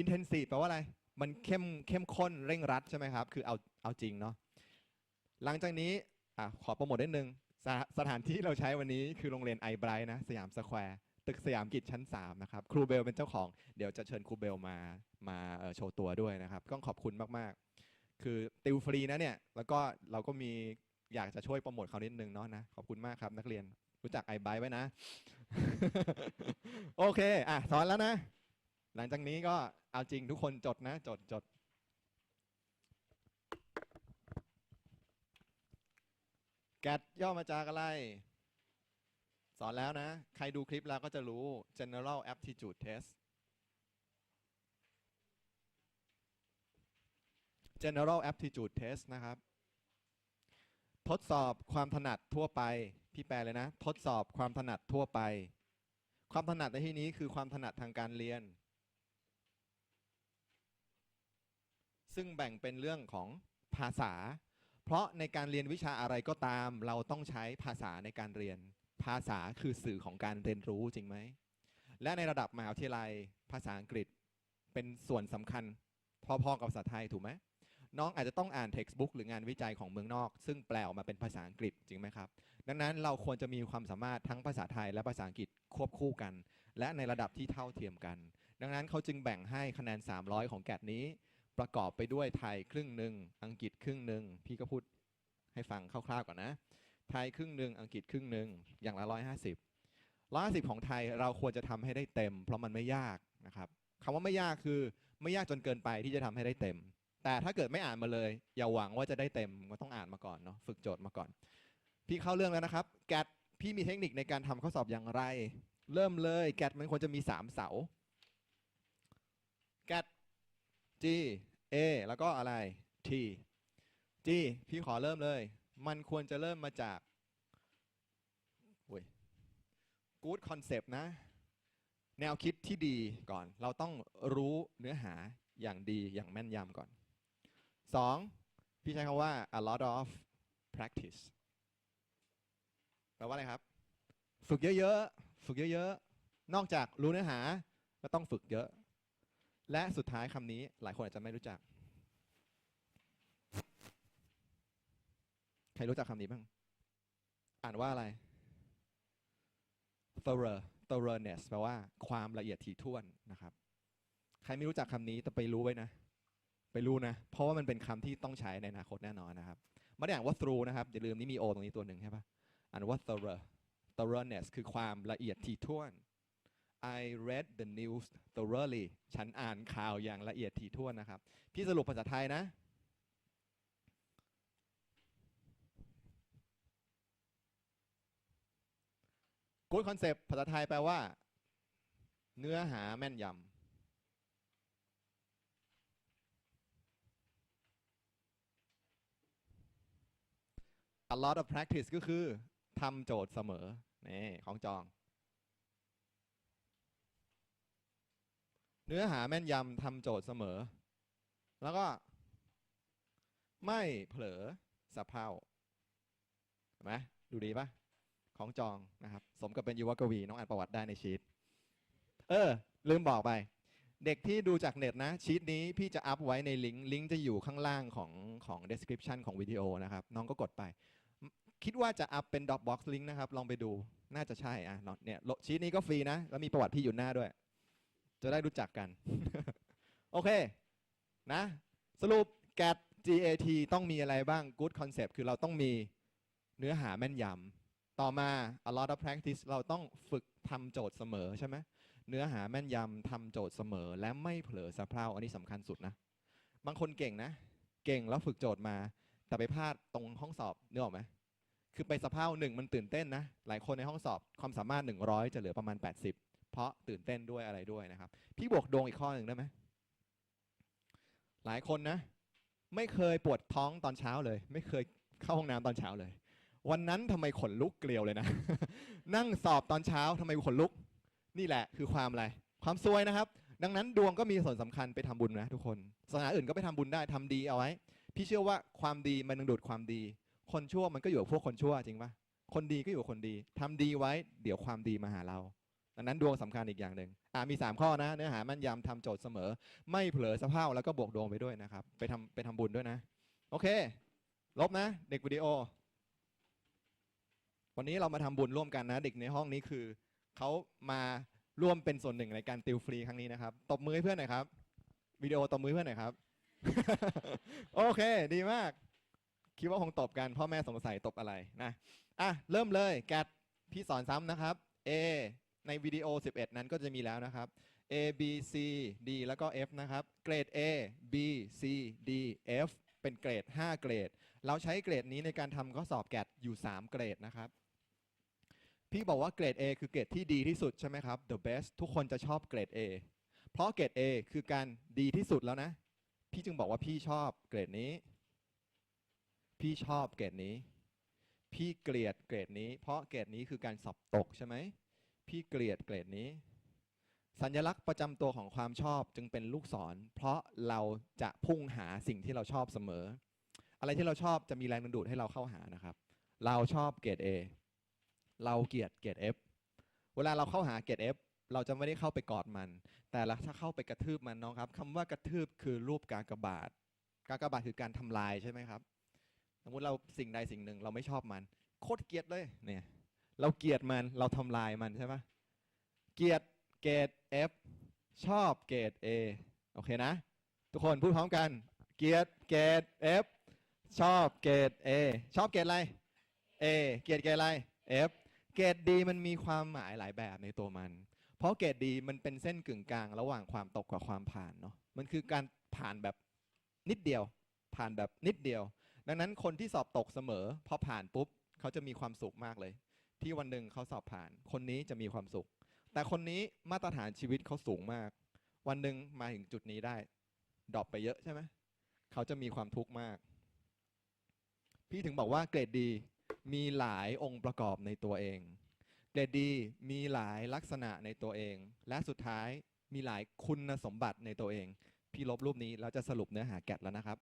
intensive แปลว่าอะไร มันเข้มเข้มข้นเร่งรัดใช่ไหมครับ คือเอาเอาจริงเนาะ หลังจากนี้อะขอโปรโมทนิดนึงสถสถานที่เราใช้วันนี้คือโรงเรียนไอไบรท์นะ สยามสแควร์ตึกสยามกิจชั้น 3 นะครับ ครูเบลเป็นเจ้าของ เดี๋ยวจะเชิญครูเบลมามาโชว์ตัวด้วยนะครับ ก็ขอบคุณมาก ๆ คือติวฟรีนะเนี่ย แล้วก็เราก็มีอยากจะช่วยโปรโมทเขานิดนึงเนาะนะ ขอบคุณมากครับ นักเรียนรู้จักไอไบรท์ไว้นะ โอเค อะสอนแล้วนะ หลังจากนี้ก็ เอาจริงทุกคนจดนะ จดจดแกดย่อมาจากอะไร สอนแล้วนะ ใครดูคลิปแล้วก็จะรู้ general aptitude test general aptitude test นะครับ ทดสอบความถนัดทั่วไป พี่แปลเลยนะ ทดสอบความถนัดทั่วไป ความถนัดในที่นี้คือความถนัดทางการเรียน ซึ่งแบ่งเป็นเรื่องของภาษา เพราะในการเรียนวิชาอะไรก็ตาม เราต้องใช้ภาษาในการเรียน ภาษาคือสื่อของการเรียนรู้จริงไหม และในระดับมหาวิทยาลัยภาษาอังกฤษเป็นส่วนสำคัญพอๆกับภาษาไทยถูกไหมน้องอาจจะต้องอ่าน textbook หรืองานวิจัยของเมืองนอก ซึ่งแปลออกมาเป็นภาษาอังกฤษจริงไหมครับ ดังนั้นเราควรจะมีความสามารถทั้งภาษาไทยและภาษาอังกฤษควบคู่กัน และในระดับที่เท่าเทียมกัน ดังนั้นเขาจึงแบ่งให้คะแนน 300 ของแกดนี้ ประกอบไปด้วยไทยครึ่งหนึ่งอังกฤษครึ่งหนึ่งพี่ก็พูดให้ฟังคร่าวๆก่อนนะ ไทยครึ่งหนึ่งอังกฤษครึ่งหนึ่งอย่างละร้อยห้าสิบร้อยห้าสิบของไทยเราควรจะทำให้ได้เต็ม เพราะมันไม่ยากนะครับคำว่าไม่ยากคือไม่ยากจนเกินไปที่จะทำให้ได้เต็ม แต่ถ้าเกิดไม่อ่านมาเลย อย่าหวังว่าจะได้เต็มก็ต้องอ่านมาก่อนเนาะฝึกโจทย์มาก่อน พี่เข้าเรื่องแล้วนะครับแกดพี่มีเทคนิคในการทำข้อสอบอย่างไร เริ่มเลยแกดมันควรจะมีสามเสาแกด G A แล้วก็อะไร T G พี่ขอเริ่มเลย มันควรจะเริ่มมาจากโอ้ย good concept นะ แนวคิดที่ดีก่อน เราต้องรู้เนื้อหาอย่างดีอย่างแม่นยำก่อนสองพี่ใช้คำว่า a lot of practice แปลว่าอะไรครับ ฝึกเยอะๆ ฝึกเยอะๆ นอกจากรู้เนื้อหา ก็ต้องฝึกเยอะ และสุดท้ายคำนี้หลายคนอาจจะไม่รู้จัก ใครรู้จักคำนี้บ้าง อ่านว่าอะไร thorough thoroughness แปลว่าความละเอียดถี่ถ้วนนะครับ ใครไม่รู้จักคำนี้แต่ไปรู้ไว้นะ ไปรู้นะ เพราะว่ามันเป็นคำที่ต้องใช้ในอนาคตแน่นอนนะครับไม่ได้อ่านว่า through นะครับอย่าลืมนี่มี o ตรงนี้ตัวหนึ่งใช่ปะอ่านว่า thorough thoroughness คือความละเอียดถี่ถ้วน I read the news thoroughly ฉันอ่านข่าวอย่างละเอียดถี่ถ้วนนะครับ พี่สรุปภาษาไทยนะ Good concept ภาษาไทยแปลว่า เนื้อหาแม่นยำ a lot of practice ก็คือทำโจทย์เสมอนี่ของจอง เนื้อหาแม่นยำทำโจทย์เสมอ แล้วก็ ไม่เผลอสะเพร่าเห็นไหมดูดีปะของจองนะครับ สมกับเป็นยุวกวี น้องอ่านประวัติได้ในชีตเออ ลืมบอกไป เด็กที่ดูจากเน็ตนะ ชีตนี้พี่จะอัพไว้ในลิงก์ลิงก์จะอยู่ข้างล่างของของ description ของวิดีโอนะครับ น้องก็กดไป คิดว่าจะอัพเป็น Dropbox ลิงก์นะครับ ลองไปดูน่าจะใช่อะเนี่ยชีตนี้ก็ฟรีนะ แล้วมีประวัติพี่อยู่หน้าด้วย จะได้รู้จักกัน โอเค นะ สรุป GAT GAT ต้องมีอะไรบ้าง Good concept คือเราต้องมีเนื้อหาแม่นยำ ต่อมา a lot of practice เราต้องฝึกทำโจทย์เสมอใช่ไหม เนื้อหาแม่นยำทำโจทย์เสมอ และไม่เผลอสะเพร่าอันนี้สำคัญสุดนะ บางคนเก่งนะ เก่งแล้วฝึกโจทย์มา แต่ไปพลาดตรงห้องสอบนึกออกไหมคือไปสะเพร่าหนึ่งมันตื่นเต้นนะ หลายคนในห้องสอบความสามารถ 100 จะเหลือประมาณ 80 เพราะตื่นเต้นด้วยอะไรด้วยนะครับ พี่บวกดวงอีกข้อหนึ่งได้ไหมหลายคนนะ ไม่เคยปวดท้องตอนเช้าเลย ไม่เคยเข้าห้องน้ำตอนเช้าเลย วันนั้นทำไมขนลุกเกลียวเลยนะ นั่งสอบตอนเช้าทำไมขนลุก นี่แหละคือความอะไร ความซวยนะครับ ดังนั้นดวงก็มีส่วนสำคัญไปทำบุญนะทุกคนศาสนาอื่นก็ไปทำบุญได้ทำดีเอาไว้ พี่เชื่อว่าความดีมันดึงดูดความดี คนชั่วมันก็อยู่กับพวกคนชั่วจริงปะคนดีก็อยู่กับคนดีทำดีไว้ เดี๋ยวความดีมาหาเรา ดังนั้นดวงสำคัญอีกอย่างหนึ่งอ่ามี 3 ข้อนะ เนื้อหามั่นยำทำโจทย์เสมอ ไม่เผลอสะเพร่าแล้วก็บวกดวงไปด้วยนะครับ ไปทำไปทำบุญด้วยนะ โอเค ลบนะ เด็กวิดีโอ วันนี้เรามาทำบุญร่วมกันนะ เด็กในห้องนี้คือเขามาร่วมเป็นส่วนหนึ่งในการติวฟรีครั้งนี้นะครับ ตบมือให้เพื่อนหน่อยครับ วิดีโอตบมือเพื่อนหน่อยครับ โอเค ดีมาก คิดว่าคงตบกัน พ่อแม่สงสัยตบอะไรนะ อะ เริ่มเลย แกดพี่สอนซ้ำนะครับ A ในวิดีโอ 11 นั้นก็จะมีแล้วนะครับ A B C D แล้วก็ F นะครับ เกรด A B C D F เป็นเกรด 5 เกรด เราใช้เกรดนี้ในการทำข้อสอบแกดอยู่ 3 เกรดนะครับ พี่บอกว่าเกรด A คือเกรดที่ดีที่สุดใช่ไหมครับ the best ทุกคนจะชอบเกรด A เพราะเกรด A คือการดีที่สุดแล้วนะ พี่จึงบอกว่าพี่ชอบเกรดนี้ พี่ชอบเกรดนี้ พี่เกลียดเกรดนี้ เพราะเกรดนี้คือการสอบตกใช่ไหม พี่เกลียดเกรดนี้ สัญลักษณ์ประจำตัวของความชอบจึงเป็นลูกศร เพราะเราจะพุ่งหาสิ่งที่เราชอบเสมอ อะไรที่เราชอบจะมีแรงดึงดูดให้เราเข้าหานะครับ เราชอบเกรด A เราเกลียดเกรด F เวลาเราเข้าหาเกรด F เราจะไม่ได้เข้าไปกอดมัน แต่ละถ้าเข้าไปกระทืบมันน้องครับคำว่ากระทืบคือรูปการกระบาทการกระบาทคือการทำลายใช่ไหมครับ สมมติเราสิ่งใดสิ่งหนึ่งเราไม่ชอบมัน โคตรเกลียดเลยเนี่ย เราเกลียดมันเราทำลายมันใช่ปะเกลียดเกรด F ชอบเกรด A โอเคนะ ทุกคนพูดพร้อมกัน เกลียดเกรด F ชอบเกรด A ชอบเกรดอะไร A เกลียดเกรดอะไร F เกรดดีมันมีความหมายหลายแบบในตัวมัน เพราะเกรดดีมันเป็นเส้นกึ่งกลางระหว่างความตกกับความผ่านเนาะ มันคือการผ่านแบบนิดเดียว ผ่านแบบนิดเดียว ดังนั้นคนที่สอบตกเสมอ พอผ่านปุ๊บ เขาจะมีความสุขมากเลย ที่วันหนึ่งเขาสอบผ่าน คนนี้จะมีความสุข แต่คนนี้มาตรฐานชีวิตเขาสูงมาก วันหนึ่งมาถึงจุดนี้ได้ดรอปไปเยอะใช่ไหมเขาจะมีความทุกข์มาก พี่ถึงบอกว่าเกรดดีมีหลายองค์ประกอบในตัวเอง เกรดดีมีหลายลักษณะในตัวเอง และสุดท้ายมีหลายคุณสมบัติในตัวเอง พี่ลบรูปนี้แล้วจะสรุปเนื้อหาแกดแล้วนะครับ